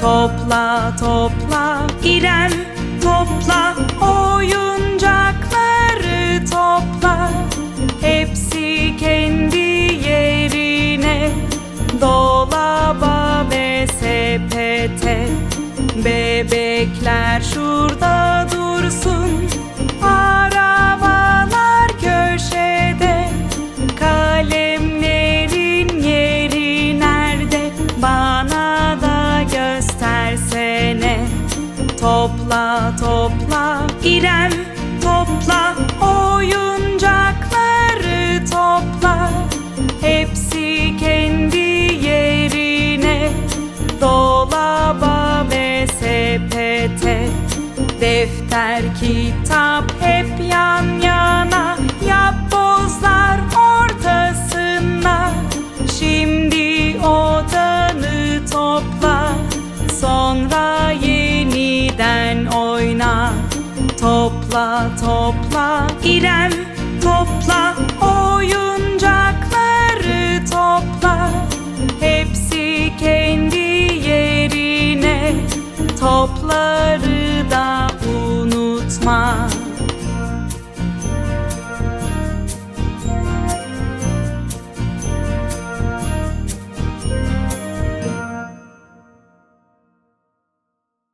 Topla topla. İrem topla oyuncakları topla. Hepsi kendi yerine. Dolaba ve sepete. Bebekler şurada Topla topla. İrem topla oyuncakları topla. Hepsi kendi yerine. Dolaba ve sepete. Defter, kitap hep yan yana. Yapbozlar ortasına. Şimdi odanı topla. Sonra Topla topla İrem topla. Oyuncakları topla. Hepsi kendi yerine. Toplar